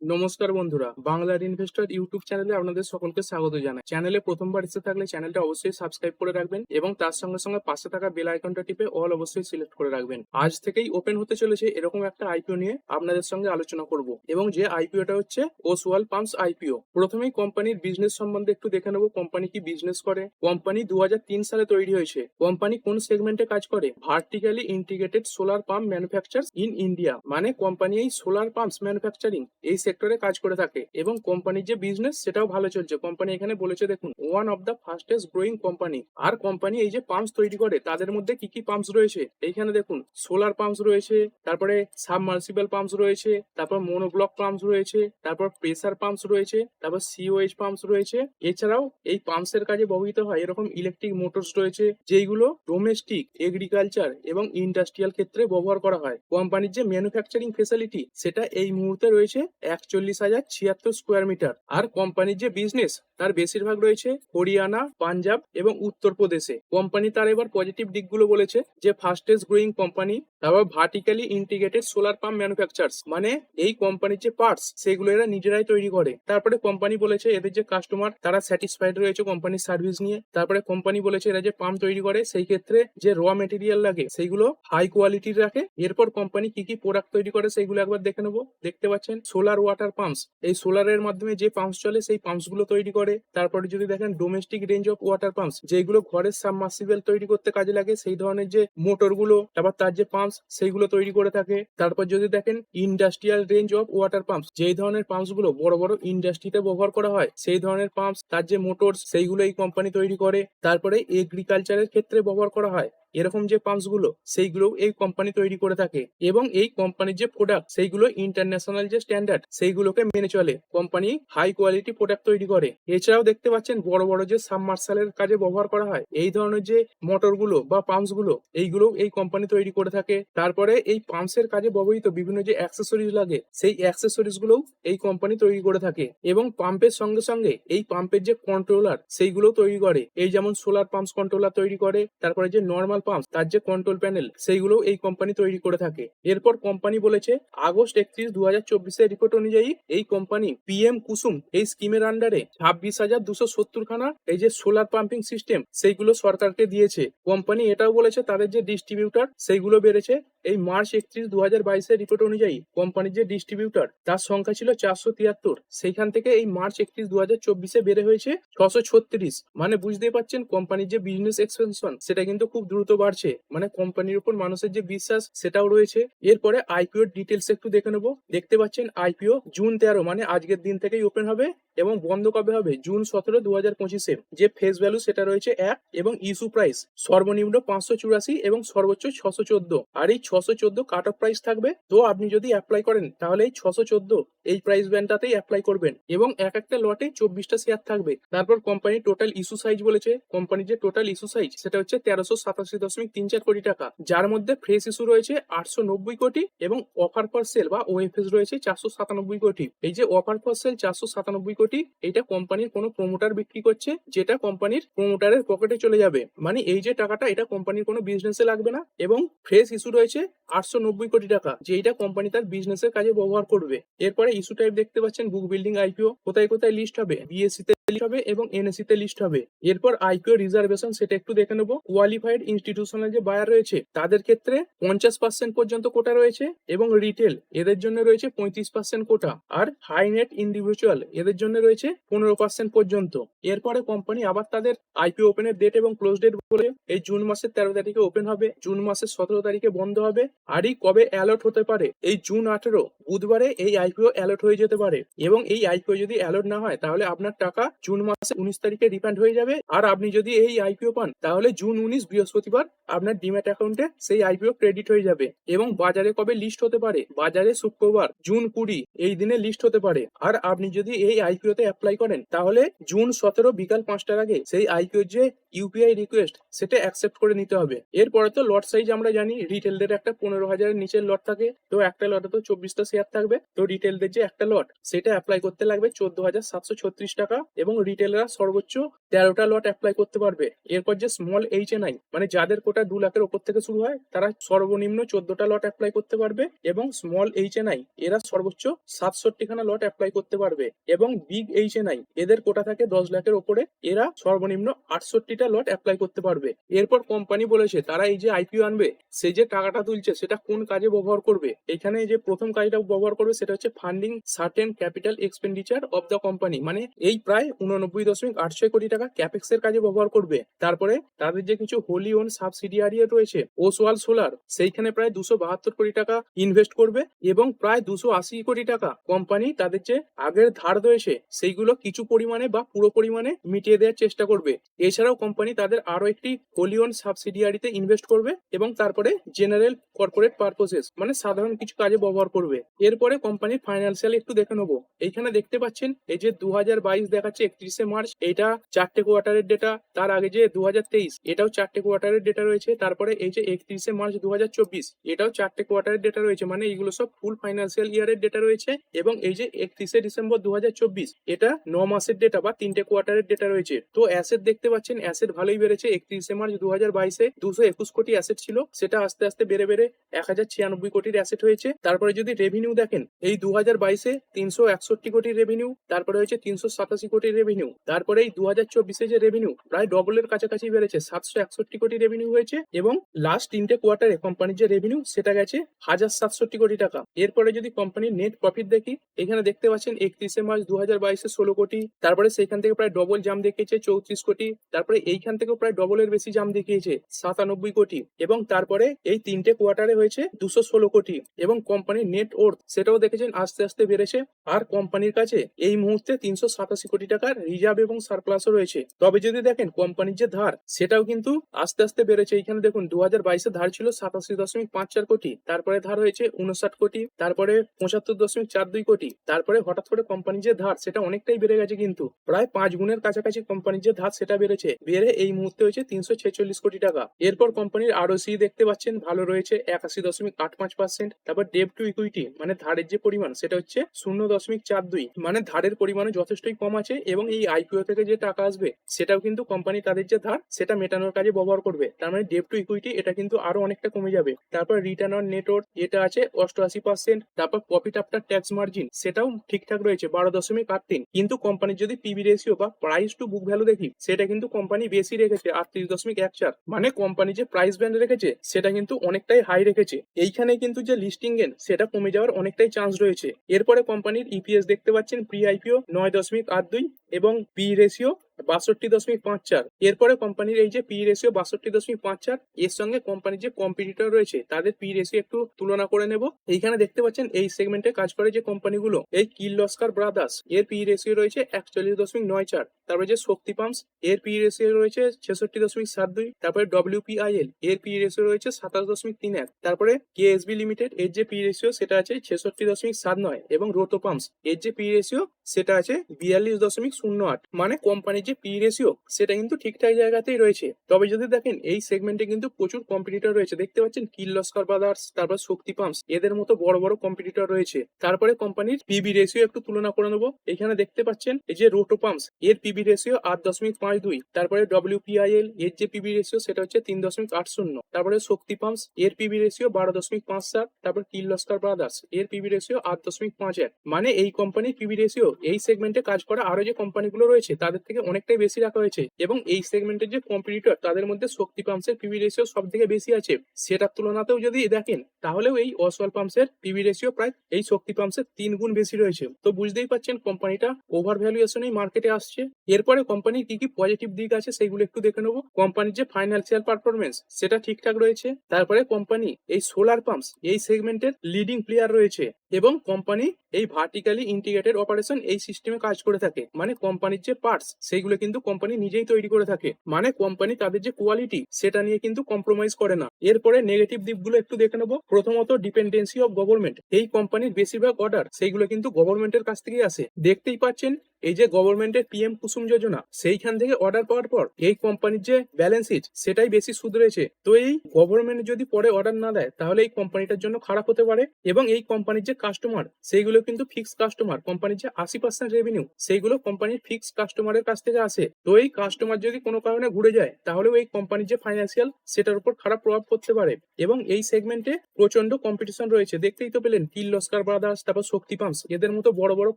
নমস্কার বন্ধুরা, বাংলার ইনভেস্টর ইউটিউব চ্যানেলে আপনাদের সকলকে স্বাগত জানাই। চ্যানেলে প্রথমবার এসে থাকলে চ্যানেলটা অবশ্যই সাবস্ক্রাইব করে রাখবেন এবং তার সঙ্গে সঙ্গে পাশে থাকা বেল আইকনটা টিপে অল অবশ্যই সিলেক্ট করে রাখবেন। আজ থেকেই ওপেন হতে চলেছে এরকম একটা আইপিও নিয়ে আপনাদের সঙ্গে আলোচনা করব এবং যে আইপিওটা হচ্ছে ওসওয়াল পাম্পস আইপিও প্রথমেই কোম্পানির বিজনেস সম্বন্ধে একটু দেখে নেব কোম্পানি কি বিজনেস করে কোম্পানি দু হাজার তিন সালে তৈরি হয়েছে কোম্পানি কোন সেগমেন্টে কাজ করে? Vertically integrated solar pump manufacture in India মানে কোম্পানি এই সোলার পাম্পস ম্যানুফ্যাকচারিং এই সেক্টরে কাজ করে থাকে এবং কোম্পানির যে বিজনেস সেটাও ভালো চলছে। কোম্পানি এখানে বলেছে, দেখুন one of the fastest growing company R company এই যে পাম্পস তৈরি করে, তাদের মধ্যে কি কি পাম্পস রয়েছে? এইখানে দেখুন সোলার পাম্পস রয়েছে, তারপরে সাবমার্সিবল পাম্পস রয়েছে, তারপর মোনোব্লক পাম্পস রয়েছে, তারপর প্রেসার পাম্পস রয়েছে, তারপর সিওএইচ পাম্পস রয়েছে। এছাড়াও এই পাম্পসের কাজে ব্যবহৃত হয় এরকম ইলেকট্রিক মোটরস রয়েছে, যেইগুলো ডোমেস্টিক এগ্রিকালচার এবং ইন্ডাস্ট্রিয়াল ক্ষেত্রে ব্যবহার করা হয়। কোম্পানির যে ম্যানুফ্যাকচারিং ফেসিলিটি সেটা এই মুহূর্তে রয়েছে একচল্লিশ হাজার ছিয়াত্তর স্কোয়ার মিটার আর কোম্পানির যে বিজনেস তার বেশিরভাগ রয়েছে হরিয়ানা, পাঞ্জাব এবং উত্তরপ্রদেশে কোম্পানি তার এবার পজিটিভ দিকগুলো বলেছে, যে ফাস্টেস্ট গ্রোয়িং কোম্পানি তারপর vertically integrated solar pump manufacturers মানে এই কোম্পানির যে পার্টস সেগুলো এরা নিজেরাই তৈরি করে। তারপরে কোম্পানি বলেছে, এদের যে কাস্টমার তারা স্যাটিসফাইড রয়েছে কোম্পানির সার্ভিস নিয়ে। তারপরে কোম্পানি বলেছে, এরা যে পাম্প তৈরি করে, সেই ক্ষেত্রে যে র মেটেরিয়াল লাগে সেইগুলো হাই কোয়ালিটির রাখে। এরপর কোম্পানি কি কি প্রোডাক্ট তৈরি করে সেইগুলো একবার দেখে নেব। দেখতে পাচ্ছেন? সোলার ওয়াটার পাম্পস এই সোলারের মাধ্যমে যে পাম্পস চলে, সেই পাম্পসগুলো তৈরি করে। তারপরে যদি দেখেন domestic range of water pumps যেগুলো ঘরের সাবমার্সিবল তৈরি করতে কাজে লাগে, সেই ধরনের যে মোটরগুলো, তারপর তার যে পাম্পস সেইগুলো তৈরি করে থাকে। তারপর যদি দেখেন industrial range of water pumps যেই ধরনের পাম্পসগুলো বড় বড় ইন্ডাস্ট্রিতে ব্যবহার করা হয়, সেই ধরনের পাম্পস তার যে মোটর সেইগুলো এই কোম্পানি তৈরি করে। তারপরে এগ্রিকালচারের ক্ষেত্রে ব্যবহার করা হয়। এরকম যে পাম্পসগুলো সেইগুলো এই কোম্পানি তৈরি করে থাকে। এবং এই কোম্পানির যে প্রোডাক্ট সেইগুলো ইন্টারন্যাশনাল যে স্ট্যান্ডার্ড সেইগুলোকে মেনে চলে। কোম্পানি হাই কোয়ালিটি প্রোডাক্ট তৈরি করে। এছাড়াও দেখতে পাচ্ছেন বড় বড় যে সাবমার্সালের কাজে ব্যবহার করা হয়, এই ধরনের যে মোটরগুলো বা পাম্পসগুলো এইগুলো এই কোম্পানি তৈরি করে থাকে। তারপরে এই পাম্পসের কাজে ব্যবহৃত বিভিন্ন যে অ্যাক্সেসরিজ লাগে, সেই অ্যাক্সেসরিজ গুলোও এই কোম্পানি তৈরি করে থাকে। এবং পাম্পের সঙ্গে সঙ্গে এই পাম্পের যে কন্ট্রোলার সেইগুলো তৈরি করে। এই যেমন সোলার পাম্পস কন্ট্রোলার তৈরি করে, তারপরে যে নর্মাল পাম্প তার যে কন্ট্রোল প্যানেল সেইগুলো এই কোম্পানি তৈরি করে থাকে। এরপর কোম্পানি বলেছে, আগস্ট একত্রিশ দু হাজার চব্বিশের রিপোর্ট অনুযায়ী এই কোম্পানি পিএম কুসুম এই স্কিমের আন্ডারে ছাব্বিশ হাজার দুশো সত্তর খানা এই যে সোলার পাম্পিং সিস্টেম সেইগুলো সরকারকে দিয়েছে। কোম্পানি এটাও বলেছে তাদের যে ডিস্ট্রিবিউটার সেইগুলো বেড়েছে। এই মার্চ একত্রিশ দু হাজার বাইশের রিপোর্ট অনুযায়ী কোম্পানির যে ডিস্ট্রিবিউটার তার সংখ্যা ছিল চারশো তিয়াত্তর। সেইখান থেকে এই মার্চ একত্রিশ দু হাজার চব্বিশে বেড়ে হয়েছে ছশো ছত্রিশ। মানে বুঝতেই পারছেন কোম্পানির যে বিজনেস এক্সপেনশন সেটা কিন্তু খুব দ্রুত বাড়ছে। মানে কোম্পানির উপর মানুষের যে বিশ্বাস সেটাও রয়েছে। এরপরে আইপিও ডিটেলস একটু দেখে নেব। দেখতে পাচ্ছেন আইপিও জুন তেরো মানে আজকের দিন থেকেই ওপেন হবে। এবং বন্ধ কবে হবে? জুন সতেরো দু হাজার পঁচিশে। যে ফেস ভ্যালু সেটা রয়েছে এক এবং ইস্যু প্রাইস সর্বনিম্ন পাঁচশো চুরাশি এবং সর্বোচ্চ ছশো চোদ্দ। আর এই ছশো চোদ্দ কাট অফ প্রাইস থাকবে? তো আপনি যদি অ্যাপ্লাই করেন, তাহলে এই ছশো চোদ্দ এই প্রাইস ব্যান্ডটাতেই অ্যাপ্লাই করবেন। এবং এক একটা লটে চব্বিশটা শেয়ার থাকবে। তারপর কোম্পানির টোটাল ইস্যু সাইজ বলেছে। কোম্পানির যে টোটাল ইস্যু সাইজ সেটা হচ্ছে তেরোশো সাতাশি দশমিক তিন চার কোটি টাকা। যার মধ্যে ফ্রেশ ইস্যু রয়েছে আটশো নব্বই কোটি এবং অফার ফর সেল বা ওএফএস রয়েছে চারশো সাতানব্বই কোটি। এই যে অফার ফর সেল চারশো সাতানব্বই কোটি এটা কোম্পানির কোনো প্রমোটার বিক্রি করছে, যেটা কোম্পানির প্রমোটারের পকেটে চলে যাবে। মানে এই যে টাকাটা, এটা কোম্পানির কোনো বিজনেসে লাগবে না। এবং ফ্রেশ ইস্যু রয়েছে আটশো নব্বই কোটি টাকা যেইটা কোম্পানি তার বিজনেসের কাজে ব্যবহার করবে। এরপরে ইস্যু টাইপ দেখতে পাচ্ছেন বুক বিল্ডিং আইপিও কোথায় কোথায় লিস্ট হবে? বিএসসি তে লিস্ট হবে এবং এনএসসি তে লিস্ট হবে। এরপর আইপিও রিজার্ভেশন সেটা একটু দেখে নেব। কোয়ালিফাইড ইনস্টিটিউশনাল যে বায়ার রয়েছে, তাদের ক্ষেত্রে পঞ্চাশ পার্সেন্ট পর্যন্ত কোটা রয়েছে এবং রিটেল এদের জন্য রয়েছে পঁয়ত্রিশ পার্সেন্ট কোটা আর হাই নেট ইন্ডিভিজুয়াল এদের জন্য রয়েছে পনেরো পার্সেন্ট পর্যন্ত। এরপরে কোম্পানি আবার তাদের আইপিও ওপেনের ডেট এবং ক্লোজ ডেট বলে এই জুন মাসের তেরো তারিখে ওপেন হবে, জুন মাসের সতেরো তারিখে বন্ধ হবে। আর এই কবে অ্যালার্ট হতে পারে? এই জুন আঠেরো, বুধবারে এই আইপিও অ্যালার্ট হয়ে যেতে পারে এবং এই আইপিও যদি অ্যালার্ট না হয়, তাহলে আপনার টাকা জুন মাসে উনিশ তারিখে রিফান্ড হয়ে যাবে। আর আপনি যদি এই আইপিও পান, তাহলে জুন উনিশ, বৃহস্পতিবার আপনার ডিম্যাট অ্যাকাউন্টে সেই আইপিও ক্রেডিট হয়ে যাবে এবং বাজারে কবে লিস্ট হতে পারে? বাজারে শুক্রবার জুন কুড়ি, এই দিনে লিস্ট হতে পারে। আর আপনি যদি এই আইপিও তে অ্যাপ্লাই করেন, তাহলে জুন সতেরো, বিকাল পাঁচটার আগে সেই আইপিও যে ইউপিআই রিকোয়েস্ট সেটা অ্যাকসেপ্ট করে নিতে হবে। এরপরে তো লট সাইজ আমরা জানি রিটেলদের একটা পনেরো হাজারের নিচের লট থাকে, তো একটা লটে তো চব্বিশটা শেয়ার থাকবে। তো রিটেলদের যে একটা লট সেটা অ্যাপ্লাই করতে লাগবে চোদ্দ হাজার সাতশো ছত্রিশ টাকা এবং রিটেলাররা সর্বোচ্চ তেরোটা লট অ্যাপ্লাই করতে পারবে। এরপর যে স্মল এইচ এন আই মানে যাদের কোটা দু লাখের ওপর থেকে শুরু হয়, তারা সর্বনিম্ন চোদ্দটা লট অ্যাপ্লাই করতে পারবে এবং স্মল এইচ এন আই এরা সর্বোচ্চ সাতষট্টি খানা লট অ্যাপ্লাই করতে পারবে এবং বিগ এইচ এন আই এদের কোটা থাকে দশ লাখের ওপরে, এরা সর্বনিম্ন আটষট্টিটা লট অ্যাপ্লাই করতে পারবে। এরপর কোম্পানি বলেছে, তারা এই যে আইপিও আনবে, সে যে টাকাটা তুলছে সেটা কোন কাজে ব্যবহার করবে? এখানে যে প্রথম কাজটা ব্যবহার করবে সেটা হচ্ছে funding certain capital expenditure of the company মানে এই প্রায় উননব্বই দশমিক আটশো কোটি টাকা ক্যাপেক্স এর কাজে ব্যবহার করবে। তারপরে তাদের যে কিছু হোলি ওন সাবসিডিয়ারি রয়েছে ওসওয়াল সোলার সেইখানে প্রায় দুশো বাহাত্তর কোটি টাকা ইনভেস্ট করবে এবং প্রায় দুশো আশি কোটি টাকা কোম্পানি তাদের যে আগের ধার রয়েছে, সেইগুলো কিছু পরিমাণে বা পুরো পরিমাণে মিটিয়ে দেওয়ার চেষ্টা করবে। এছাড়াও কোম্পানি তাদের আরও একটি হোলিওন সাবসিডিয়ারিতে ইনভেস্ট করবে এবং তারপরে জেনারেল কর্পোরেট পারপোসেস মানে সাধারণ কিছু কাজে ব্যবহার করবে। এরপরে কোম্পানির ফাইন্যান্সিয়াল একটু দেখে নেব। এইখানে দেখতে পাচ্ছেন, এই যে দুহাজার বাইশ দেখাচ্ছে একত্রিশে মার্চ, এটা চারটে কোয়ার্টারের ডেটা তার আগে যে দুহাজার তেইশ, এটাও চারটে কোয়ার্টারের ডেটা রয়েছে, তারপরে এই যে একত্রিশে মার্চ দু হাজার চব্বিশ, এটাও চারটে কোয়ার্টারের ডেটা রয়েছে মানে এইগুলো সব ফুল ফাইন্যান্সিয়াল ইয়ারের ডেটা রয়েছে, এবং এই যে একত্রিশে ডিসেম্বর দু হাজার চব্বিশ, এটা ন মাসের ডেটা বা তিনটে কোয়ার্টারের ডেটা রয়েছে। তো অ্যাসেট দেখতে পাচ্ছেন অ্যাসেট ভালোই বেড়েছে, একত্রিশে মার্চ দু হাজার বাইশে দুশো একুশ কোটি অ্যাসেট ছিল, সেটা আস্তে আস্তে বেড়ে বেড়ে এক হাজার ছিয়ানব্বই কোটির অ্যাসেট হয়েছে। তারপরে যদি রেভিনিউ দেখেন, এই দু হাজার বাইশে তিনশো একষট্টি কোটির রেভিনিউ তারপরে হয়েছে তিনশো সাতাশি কোটির রেভিনিউ তারপরে এই দু হাজার চব্বিশে যে রেভিনিউ প্রায় ডবলের কাছাকাছি বেড়েছে, সাতশো একষট্টি কোটি রেভিনিউ হয়েছে এবং লাস্ট তিনটে কোয়ার্টারে কোম্পানির যে রেভিনিউ সেটা গেছে হাজার সাতষট্টি কোটি টাকা। এরপরে যদি কোম্পানির নেট প্রফিট দেখি, এখানে দেখতে পাচ্ছেন একত্রিশে মার্চ দু হাজার বাইশে ষোলো কোটি, তারপরে সেখান থেকে প্রায় ডবল জাম দেখিয়েছে চৌত্রিশ কোটি, তারপরে এইখান থেকেও প্রায় ডবলের বেশি জাম দেখিয়েছে সাতানব্বই কোটি এবং তারপরে এই তিনটে কোয়ার্টারে হয়েছে দুশো ষোলো কোটি এবং কোম্পানির নেট ওর্থ সেটাও দেখেছেন আস্তে আস্তে বেড়েছে। আর কোম্পানির কাছে এই মুহূর্তে তিনশো সাতাশি কোটি টাকার রিজার্ভ এবং সারপ্লাসও রয়েছে। তবে যদি দেখেন কোম্পানির যে ধার, সেটাও কিন্তু আস্তে আস্তে বেড়েছে। এখানে দেখুন দু হাজার বাইশে ধার ছিল সাতাশি দশমিক পাঁচ চার কোটি, তারপরে ধার হয়েছে উনষাট কোটি, তারপরে পঁচাত্তর দশমিক চার দুই কোটি, তারপরে হঠাৎ করে কোম্পানির যে ধার, সেটা অনেকটাই বেড়ে গেছে কিন্তু। প্রায় পাঁচ গুণের কাছাকাছি কোম্পানির যে ধার, সেটা বেড়েছে। বেড়ে এই মুহূর্তে হয়েছে তিনশো ছেচল্লিশ কোটি টাকা। এরপর কোম্পানির আরও সি দেখতে পাচ্ছেন, ভালো রয়েছে একাশি দশমিক আট পাঁচ পার্সেন্ট তারপর ডেপ টু ইকুইটি মানে ধারের যে পরিমাণ, সেটা হচ্ছে শূন্য দশমিক চার দুই মানে ধারের পরিমাণও যথেষ্টই কম আছে এবং এই আইপিও থেকে যে টাকা আসবে, সেটাও কিন্তু কোম্পানি তাদের যে ধার, সেটা মেটানোর কাজে ব্যবহার করবে। তার মানে ডেপ টু ইকুইটি এটা কিন্তু আরও অনেকটা কমে যাবে। তারপর রিটার্ন অন নেটওয়ার্ক এটা আছে অষ্টআশি পার্সেন্ট তারপর প্রফিট আফটার ট্যাক্স মার্জিন সেটাও ঠিকঠাক রয়েছে, বারো দশমিক আট তিন। কিন্তু কোম্পানির যদি পিবি রেশিও বা প্রাইস টু বুক ভ্যালু দেখি, সেটা কিন্তু কোম্পানি বেশি রেখেছে, আটত্রিশ দশমিক এক চার। মানে কোম্পানি যে প্রাইস ব্যান্ড রেখেছে, সেটা কিন্তু অনেকটাই হাই রেখেছে। এইখানে কিন্তু যে লিস্টিং গেন সেটা কমে যাওয়ার অনেকটাই চান্স রয়েছে। এরপরে কোম্পানির ইপিএস দেখতে পাচ্ছেন প্রি আইপিও নয় দশমিক আট দুই এবং পি রেশিও বাষট্টি দশমিক পাঁচ চার। এরপরে কোম্পানির এই যে পি রেশিও বাষট্টি দশমিক পাঁচ চার, এর সঙ্গে কোম্পানির যে কম্পিটিটর রয়েছে, তাদের পি রেশিও একটু তুলনা করে নেব। এইখানে দেখতে পাচ্ছেন এই সেগমেন্টে কাজ করে যে কোম্পানিগুলো এই কির্লস্কার ব্রাদার্স এর পি রেশিও রয়েছে একচল্লিশ দশমিক নয় চার। তারপরে যে শক্তি পাম্পস এর পি রেশিও রয়েছে ছেষট্টি দশমিক সাত দুই, তারপরে ডব্লিউপিআইএল এর পি রেশিও রয়েছে সাতাশ দশমিক তিন এক, তারপরে কেএসবি লিমিটেড এর যে পি রেশিও সেটা আছে ছেষট্টি দশমিক সাত নয়, এবং রোটো পাম্পস এর যে পি রেশিও সেটা আছে বিয়াল্লিশ দশমিক শূন্য আট মানে কোম্পানির যে পি রেশিও সেটা কিন্তু ঠিকঠাক জায়গাতেই রয়েছে। তবে যদি দেখেন, এই সেগমেন্টে কিন্তু প্রচুর কম্পিটিটর রয়েছে। দেখতে পাচ্ছেন কির্লস্কার ব্রাদার্স তারপর শক্তি পাম্পস এদের মতো বড় বড় কম্পিটিটর রয়েছে। তারপরে কোম্পানির পিবি রেশিও একটু তুলনা করে নেব। এখানে দেখতে পাচ্ছেন, এই যে রোটো পাম্পস এর পিবি রেশিও আট দশমিক পাঁচ দুই, তারপরে ডব্লিউপিআইএল এর যে পিবি রেশিও সেটা হচ্ছে তিন দশমিক আট শূন্য, তারপরে শক্তি পাম্পস এর পিবি রেশিও বারো দশমিক পাঁচ সাত, তারপর কির্লস্কার ব্রাদার্স এর পিবি রেশিও আট দশমিক পাঁচ এক। মানে এই কোম্পানির পিবি রেশিও এই সেগমেন্টে কাজ করা আরও যে কোম্পানিগুলো রয়েছে, তাদের থেকে অনেকটাই বেশি রাখা হয়েছে, এবং এই সেগমেন্টের যে কম্পিটিটর তাদের মধ্যে শক্তি পাম্পসের পিবি রেশিও সব থেকে বেশি আছে। সেটার তুলনাতেও যদি দেখেন, তাহলেও এই অসওয়াল পাম্পসের পিবি রেশিও প্রায় এই শক্তি পাম্পসের তিন গুণ বেশি রয়েছে। তো বুঝতেই পাচ্ছেন কোম্পানিটা ওভার ভ্যালুয়েশনেই মার্কেটে আসছে। এরপরে কোম্পানির কি কি পজিটিভ দিক আছে সেগুলো একটু দেখে নেব। কোম্পানির যে ফাইন্যান্সিয়াল পারফরমেন্স সেটা ঠিকঠাক রয়েছে। তারপরে কোম্পানি এই সোলার পাম্পস এই সেগমেন্টের লিডিং প্লেয়ার রয়েছে এবং কোম্পানি এই ভার্টিক্যালি ইন্টিগ্রেটেড অপারেশন এই সিস্টেমে কাজ করে থাকে। মানে কোম্পানির যে পার্টস সেইগুলো কিন্তু কোম্পানি নিজেই তৈরি করে থাকে। মানে কোম্পানি তাদের যে কোয়ালিটি সেটা নিয়ে কিন্তু কম্প্রোমাইজ করে না। এরপরে নেগেটিভ দিকগুলো একটু দেখে নেব। প্রথমত ডিপেন্ডেন্সি অফ গভর্নমেন্ট এই কোম্পানির বেশিরভাগ অর্ডার সেইগুলো কিন্তু গভর্নমেন্টের কাছ থেকেই আসে। দেখতেই পাচ্ছেন, এই যে গভর্নমেন্টের পিএম কুসুম যোজনা, সেইখান থেকে অর্ডার পাওয়ার পর এই কোম্পানির যে ব্যালেন্স শিট সেটাই বেশি সুদ রয়েছে। তো এই গভর্নমেন্ট যদি পরে অর্ডার না দেয়, তাহলে এই কোম্পানিটার জন্য খারাপ হতে পারে এবং এই কোম্পানির যে কাস্টমার সেইগুলো কিন্তু ফিক্স কাস্টমার কোম্পানির যে আশি পার্সেন্ট রেভিনিউ সেইগুলো কোম্পানির ফিক্স কাস্টমারের কাছ থেকে আসে। তো এই কাস্টমার যদি কোনো কারণে ঘুরে যায়, তাহলেও এই কোম্পানির যে ফাইন্যান্সিয়াল সেটার উপর খারাপ প্রভাব পড়তে পারে এবং এই সেগমেন্টে প্রচণ্ড কম্পিটিশন রয়েছে। দেখতেই তো পেলেন কির্লস্কার ব্রাদার্স তারপর শক্তি পাম্পস এদের মতো বড় বড়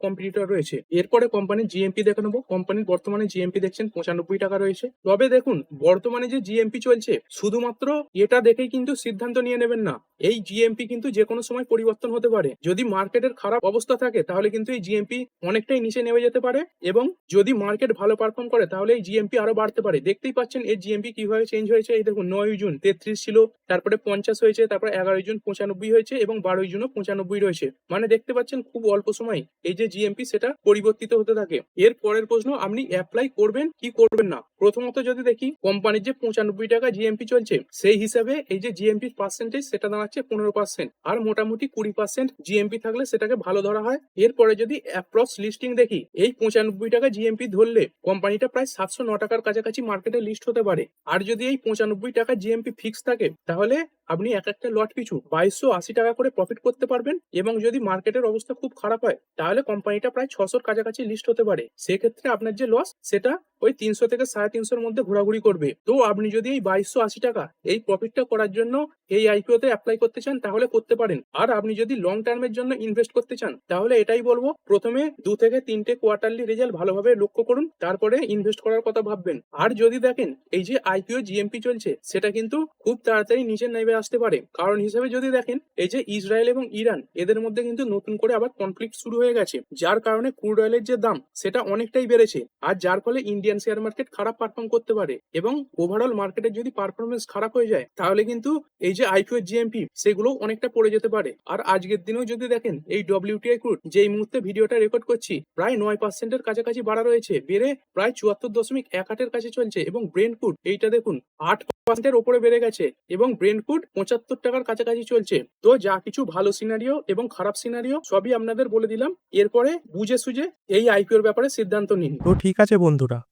কম্পিটিটর রয়েছে। এরপরে কোম্পানির জিএমপি দেখে নেব। কোম্পানির বর্তমানে জিএমপি দেখছেন পঁচানব্বই টাকা রয়েছে। তবে দেখুন, বর্তমানে যে জিএমপি চলছে, শুধুমাত্র এটা দেখেই কিন্তু সিদ্ধান্ত নিয়ে নেবেন না। এই জিএমপি কিন্তু যে কোনো সময় পরিবর্তন হতে পারে। যদি মার্কেটের খারাপ অবস্থা থাকে, তাহলে কিন্তু এই জিএমপি অনেকটাই নিচে নেমে যেতে পারে এবং যদি মার্কেট ভালো পারফর্ম করে, তাহলে এই জিএমপি আরও বাড়তে পারে। দেখতেই পাচ্ছেন, এই জিএমপি কীভাবে চেঞ্জ হয়েছে? এই দেখুন, নয় জুন তেত্রিশ ছিল, তারপরে পঞ্চাশ হয়েছে, তারপরে এগারোই জুন পঁচানব্বই হয়েছে এবং বারোই জুনও পঁচানব্বই রয়েছে। মানে দেখতে পাচ্ছেন, খুব অল্প সময় এই যে জিএমপি সেটা পরিবর্তিত হতে থাকে। এর পরের প্রশ্ন, আপনি অ্যাপ্লাই করবেন, কি করবেন না? প্রথমত যদি দেখি কোম্পানির যে পঁচানব্বই টাকা জিএমপি চলছে, সেই হিসাবে এই যে জিএমপি পার্সেন্টেজ সেটা দাঁড়াচ্ছে পনেরো পার্সেন্ট আর মোটামুটি কুড়ি পার্সেন্ট জিএমপি থাকলে সেটাকে ভালো ধরা হয়। এরপরে যদি অ্যাপ্রক্স লিস্টিং দেখি, এই পঁচানব্বই টাকা জিএমপি ধরলে কোম্পানিটা প্রায় সাতশো ন টাকার কাছাকাছি মার্কেটে লিস্ট হতে পারে। আর যদি এই পঁচানব্বই টাকা জিএমপি ফিক্স থাকে, তাহলে আপনি এক একটা লট পিছু বাইশশো আশি টাকা করে প্রফিট করতে পারবেন। এবং যদি মার্কেটের অবস্থা খুব খারাপ হয়, তাহলে কোম্পানিটা প্রায় ছশোর কাছাকাছি লিস্ট হতে পারে। সেক্ষেত্রে আপনার যে লস সেটা ওই তিনশো থেকে সাড়ে তিনশোর মধ্যে ঘোরাঘুরি করবে। তো আপনি যদি এই বাইশশো আশি টাকা এই প্রফিটটা করার জন্য এই আইপিও তে অ্যাপ্লাই করতে চান, তাহলে করতে পারেন। আর আপনি যদি লং টার্মের জন্য ইনভেস্ট করতে চান, তাহলে এটাই বলব, প্রথমে দু থেকে তিনটে কোয়ার্টারলি রেজাল্ট ভালোভাবে লক্ষ্য করুন, তারপরে ইনভেস্ট করার কথা ভাববেন। আর যদি দেখেন এই যে আইপিও জিএমপি চলছে, সেটা কিন্তু খুব তাড়াতাড়ি নিচে নেমে আসতে পারে। কারণ হিসেবে যদি দেখেন, এই যে ইসরায়েল এবং ইরান এদের মধ্যে কিন্তু নতুন করে আবার কনফ্লিক্ট শুরু হয়ে গেছে। যার কারণে ক্রুড অয়েলের যে দাম, সেটা অনেকটাই বেড়েছে। আর যার ফলে ইন্ডিয়ান শেয়ার মার্কেট খারাপ পারফর্ম করতে পারে এবং ওভারঅল মার্কেটের যদি পারফরমেন্স খারাপ হয়ে যায়, তাহলে কিন্তু এই যে আইপিও জিএমপি সেগুলো অনেকটা পড়ে যেতে পারে। আর আজকের দিনেও যদি দেখেন, এই ডব্লিউটিআই ক্রুড যে এই মুহূর্তে ভিডিওটা রেকর্ড করছি, প্রায় নয় পার্সেন্টের কাছাকাছি বাড়া রয়েছে, বেড়ে প্রায় চুয়াত্তর দশমিক এক আটের কাছে চলছে এবং ব্রেন ফুড এইটা দেখুন আট পার্সেন্টের ওপরে বেড়ে গেছে এবং ব্রেন ফুড পঁচাত্তর টাকার কাছাকাছি চলছে। তো যা কিছু ভালো সিনারিও এবং খারাপ সিনারিও সবই আপনাদের বলে দিলাম। এরপরে বুঝে সুঝে এই আইপিওর ব্যাপারে সিদ্ধান্ত নিন। তো ঠিক আছে বন্ধুরা